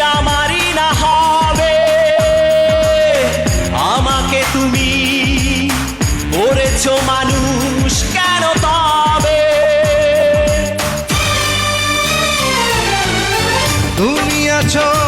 আমারই না হবে। আমাকে তুমি করেছ মানুষ কেন তবে? তুমি আছো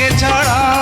তোকে ছাড়া